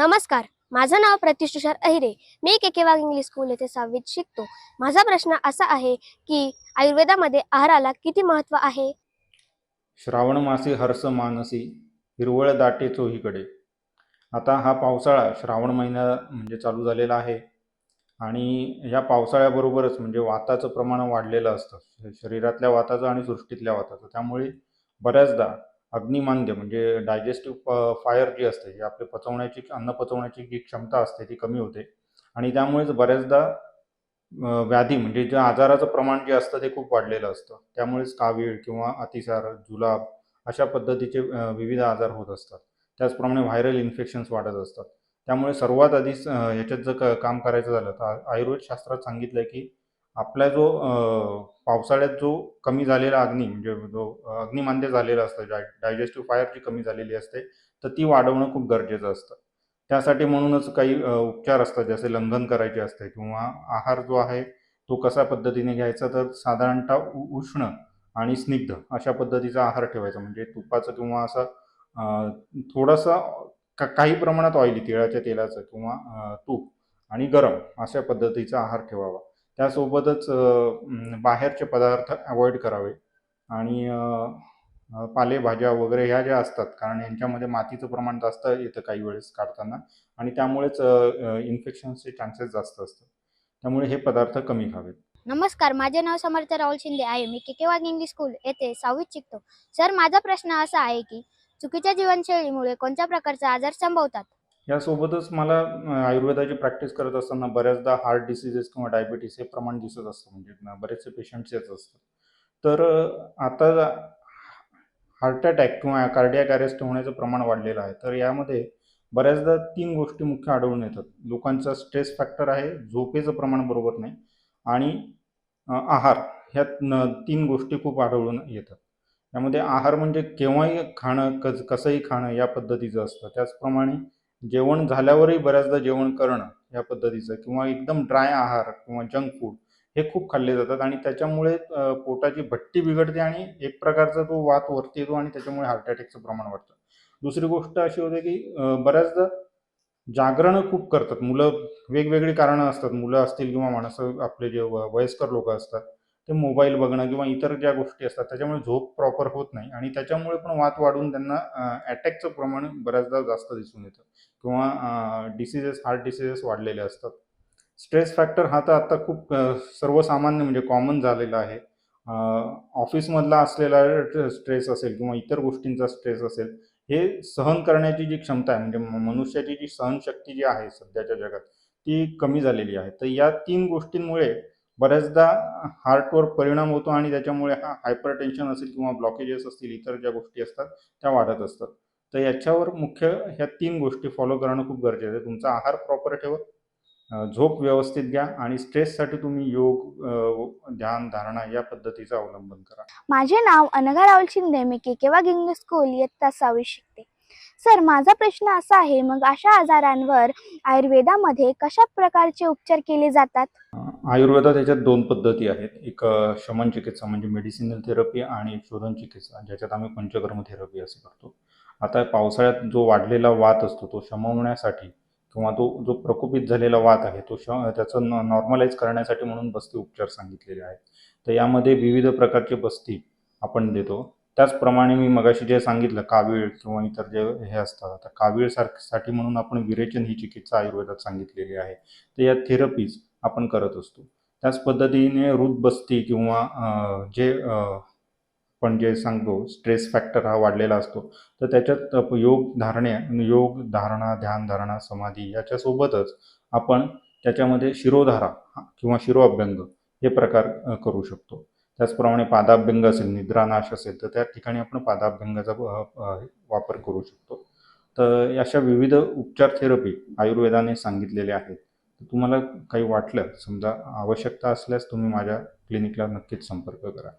नमस्कार माझं नाव प्रत्युष तुषार अहिरे. मी K K Wagh English school येथे सहावीत शिकतो. माझा प्रश्न असा आहे की आयुर्वेदामध्ये आहाराला किती महत्त्व आहे? श्रावण मासी हर्ष मानसी हिरवळ दाटे चोहीकडे. आता हा पावसाळा श्रावण महिना म्हणजे चालू झालेला आहे. आणि या पावसाळ्याबरोबरच म्हणजे वाताचं प्रमाण वाढलेलं असतं. शरीरातल्या वाताचं आणि सृष्टीतल्या वाताचं. त्यामुळे बऱ्याचदा अग्निमांद्य म्हणजे डायजेस्टिव्ह फायर जी असते जी आपली पचवण्याची अन्न पचवण्याची जी क्षमता असते ती कमी होते. आणि त्यामुळेच बऱ्याचदा व्याधी म्हणजे जे आजाराचं प्रमाण जे असतं ते खूप वाढलेलं असतं. त्यामुळेच कावीळ किंवा अतिसार जुलाब अशा पद्धतीचे विविध आजार होत असतात. त्याचप्रमाणे व्हायरल इन्फेक्शन्स वाढत असतात. त्यामुळे सर्वात आधी याच्यात जर क- काम करायचं झालं तर आयुर्वेद शास्त्रात सांगितलं आहे की आपला जो पावसाळ्यात जो कमी झालेला अग्नी म्हणजे जो अग्निमान्य अग्निमांद्य झालेला असतं डाय डायजेस्टिव्ह फायर जी कमी झालेली असते तर ती वाढवणं खूप गरजेचं असतं. त्यासाठी म्हणूनच काही उपचार असतात जसे लंघन करायचे असते किंवा आहार जो आहे तो कसा पद्धतीने घ्यायचा तर साधारणतः उ उष्ण आणि स्निग्ध अशा पद्धतीचा आहार ठेवायचा. म्हणजे तुपाचं किंवा असं थोडंसं का काही प्रमाणात ऑइली तिळाच्या तेलाचं किंवा तूप आणि गरम अशा पद्धतीचा आहार ठेवावा. त्यासोबतच बाहेरचे पदार्थ अवॉइड करावे. आणि पालेभाज्या वगैरे ह्या ज्या असतात कारण यांच्यामध्ये मातीचं प्रमाण जास्त येतं काही वेळेस काढताना. आणि त्यामुळेच इन्फेक्शनचे चान्सेस जास्त असतात. त्यामुळे हे पदार्थ कमी खावेत. नमस्कार माझे नाव समर्थ राहुल शिंदे आहे. मी K K Wagh English school येथे सहावीत शिकतो. सर माझा प्रश्न असा आहे की चुकीच्या जीवनशैलीमुळे कोणत्या प्रकारचे आजार संभवतात? यासोबतच मला आयुर्वेदाची प्रॅक्टिस करत असताना बऱ्याचदा हार्ट डिसिजेस किंवा डायबिटीस हे प्रमाण दिसत असतं. म्हणजे बरेचसे पेशंट्स येत असतात. तर आता हार्ट अटॅक किंवा कार्डियाक अरेस्ट होण्याचं प्रमाण वाढलेलं आहे. तर यामध्ये बऱ्याचदा तीन गोष्टी मुख्य आढळून येतात. लोकांचा स्ट्रेस फॅक्टर आहे झोपेचं प्रमाण बरोबर नाही आणि आहार. ह्या न तीन गोष्टी खूप आढळून येतात. त्यामध्ये आहार म्हणजे केव्हाही खाणं कस कसंही खाणं या पद्धतीचं असतं. त्याचप्रमाणे जेवण झाल्यावरही बऱ्याचदा जेवण करणं या पद्धतीचं किंवा एकदम ड्राय आहार किंवा जंक फूड हे खूप खाल्ले जातात आणि त्याच्यामुळे पोटाची भट्टी बिघडते आणि एक प्रकारचा तो वात वरती येतो आणि त्याच्यामुळे हार्ट अटॅकचं प्रमाण वाढतं. दुसरी गोष्ट अशी होते की बऱ्याचदा जागरणं खूप करतात. मुलं वेगवेगळी कारणं असतात. मुलं असतील किंवा माणसं आपले जे वयस्कर लोक असतात ते मोबाईल बघणं किंवा इतर ज्या गोष्टी असतात त्याच्यामुळे झोप प्रॉपर होत नाही. आणि त्याच्यामुळे पण वात वाढून त्यांना अटॅकचं प्रमाण बऱ्याचदा जास्त दिसून येतं. किंवा डिसिजेस हार्ट डिसिजेस वाढलेले असतात. स्ट्रेस फॅक्टर हा तर आता खूप सर्वसामान्य म्हणजे कॉमन झालेला आहे. ऑफिसमधला असलेला स्ट्रेस असेल किंवा इतर गोष्टींचा स्ट्रेस असेल हे सहन करण्याची जी क्षमता आहे म्हणजे म- मनुष्याची जी सहनशक्ती जी आहे सध्याच्या जगात ती कमी झालेली आहे. तर या तीन गोष्टींमुळे बऱ्याचदा हार्टवर परिणाम होतो आणि त्याच्यामुळे हा हायपर टेन्शन असेल किंवा ब्लॉकेजेस असतील इतर ज्या गोष्टी असतात त्या वाढत असतात. तर याच्यावर मुख्य ह्या तीन गोष्टी फॉलो करणं खूप गरजेचं आहे. तुमचा आहार प्रॉपर ठेवा झोप व्यवस्थित घ्या आणि स्ट्रेससाठी तुम्ही योग ध्यान धारणा या पद्धतीचा अवलंबन करा. माझे नाव अनघा राहुल शिंदे मी के गिंग स्कूल इयत्ता सहावीत शिकते. सर माझा प्रश्न असा आहे मग अशा आजारांवर आयुर्वेदामध्ये कशा प्रकारचे उपचार केले जातात? आयुर्वेदात याच्यात दोन पद्धती आहेत. एक शमन चिकित्सा म्हणजे मेडिसिनल थेरपी आणि एक शोधन चिकित्सा ज्याच्यात आम्ही पंचकर्म थेरपी असे करतो. आता पावसाळ्यात जो वाढलेला वात असतो तो शमवण्यासाठी किंवा तो जो प्रकोपित झालेला वात आहे तो श त्याचं नॉर्मलाइज करण्यासाठी म्हणून बस्ती उपचार सांगितलेले आहेत. तर यामध्ये विविध प्रकारचे बस्ती आपण देतो. त्याचप्रमाणे मी मगाशी जे सांगितलं कावीळ किंवा इतर जे हे असतात आता कावीळसाठी म्हणून आपण विरेचन ही चिकित्सा आयुर्वेदात सांगितलेली आहे. तर या थेरपीज आपण करत असतो. त्याच पद्धतीने हृदबस्ती किंवा जे आपण जे सांगतो स्ट्रेस फॅक्टर हा वाढलेला असतो. तर त्याच्यात योग धारणे योग धारणा ध्यान धारणा समाधी याच्यासोबतच आपण त्याच्यामध्ये शिरोधारा हा, किंवा शिरोअभ्यंग हे प्रकार करू शकतो. त्याचप्रमाणे पादाभ्यंग असेल निद्रानाश असेल तर त्या ठिकाणी आपण पादाभ्यंगाचा वापर करू शकतो. तर अशा विविध उपचार थेरपी आयुर्वेदाने सांगितलेल्या आहेत. तर तुम्हाला काही वाटलं समजा आवश्यकता असल्यास तुम्ही माझ्या क्लिनिकला नक्कीच संपर्क करा.